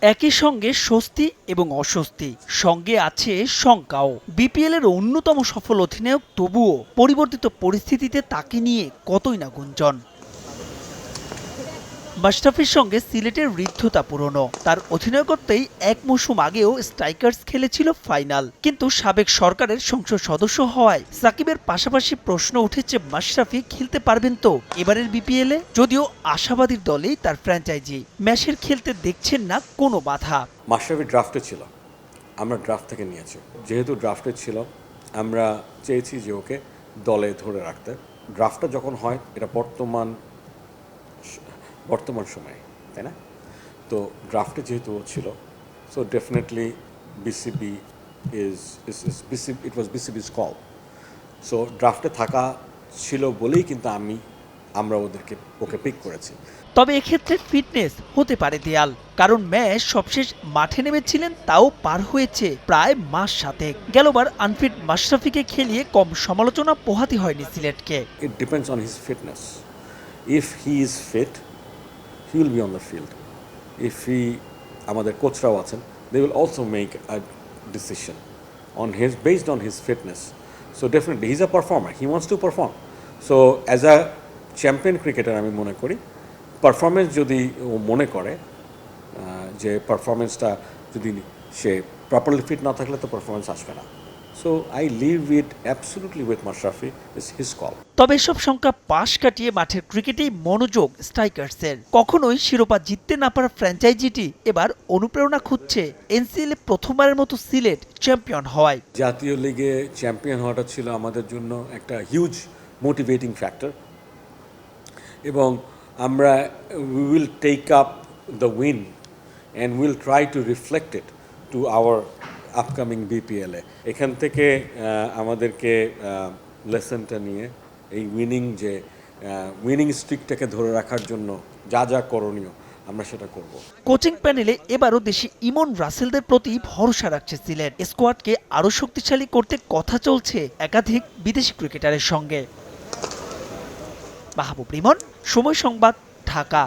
একই সঙ্গে স্বস্তি এবং অস্বস্তি। সঙ্গে আছে শঙ্কাও। বিপিএল এর অন্যতম সফল অধিনায়ক তবুও পরিবর্তিত পরিস্থিতিতে তাকে নিয়ে কতই না গুঞ্জন। মাশরাফির সঙ্গে সিলেটের ঋদ্ধতা পুরনো। তার অধিনায়কত্বেই এক মৌসুম আগেও স্ট্রাইকার্স খেলেছিল ফাইনাল। কিন্তু সাবেক সরকারের সংসদ সদস্য হওয়ায় সাকিবের পাশাপাশি প্রশ্ন উঠেছে মাশরাফি খেলতে পারবেন তো এবারের বিপিএল যদিও আশাবাদীর দলেই তার ফ্র্যাঞ্চাইজি ম্যাচের খেলতে দেখছেন না কোনো বাধা। মাশরাফি ড্রাফটে ছিল। আমরা ড্রাফট থেকে নিয়েছি। যেহেতু ড্রাফটে ছিল, আমরা চেয়েছি যে ওকে দলে ধরে রাখতে। ড্রাফটটা যখন হয়, এটা বর্তমান বর্তমান সময়ে তাই না? তো ড্রাফটে যেহেতু ছিল so definitely BCB is is BCB it was BCB's call so ড্রাফটে থাকা ছিল বলেই কিন্তু আমি আমরা ওদেরকে ওকে পিক করেছি। তবে এক্ষেত্রে ফিটনেস হতে পারে দেয়াল কারণ ম্যাচ সবশেষ মাঠে নেমেছিলেন তাও পার হয়েছে প্রায় মাস সাতেক। গেলবার আনফিট মাশরাফিকে খেলিয়ে কম সমালোচনা পোহাতে হয়নি সিলেটকে। It depends on his fitness if he is fit, he will be on the field. If he, আমাদের কোচরাও আছেন, they will also make a decision on his based on his fitness. So definitely, he's a performer. He wants to perform. So as a champion cricketer আমি মনে করি performance যদি ও মনে করে যে পারফরমেন্সটা যদি সে প্রপারলি ফিট না থাকলে তো পারফরমেন্স আসবে না so I live with absolutely with Mashrafe is his call তবে এসব সংখ্যা পাশ কাটিয়ে মাঠের ক্রিকেটেই মনোযোগ স্ট্রাইকার্সের। কখনোই শিরোপা জিততে না পারা ফ্র্যাঞ্চাইজিটি এবার অনুপ্রেরণা খুঁজছে এনসিএল এ প্রথমবারের মতো সিলেট চ্যাম্পিয়ন হওয়ায়। জাতীয় লিগে চ্যাম্পিয়ন হওয়াটা ছিল আমাদের জন্য একটা হিউজ মোটিভেটিং ফ্যাক্টর এবং আমরা we will take up the win and will try to reflect it to our upcoming বিপিএলে এখান থেকে আমাদেরকে লেসনটা নিয়ে, এই উইনিং যে উইনিং স্ট্রিকটাকে ধরে রাখার জন্য যা যা করণীয়, আমরা সেটা করব। কোচিং প্যানেলে এবারও দেশি ইমন রাসেলদের প্রতি ভরসা রাখছে সিলেট। স্কোয়াডকে আরও শক্তিশালী করতে কথা চলছে একাধিক বিদেশি ক্রিকেটারের সঙ্গে। মাহবুব রিমন, সময় সংবাদ, ঢাকা।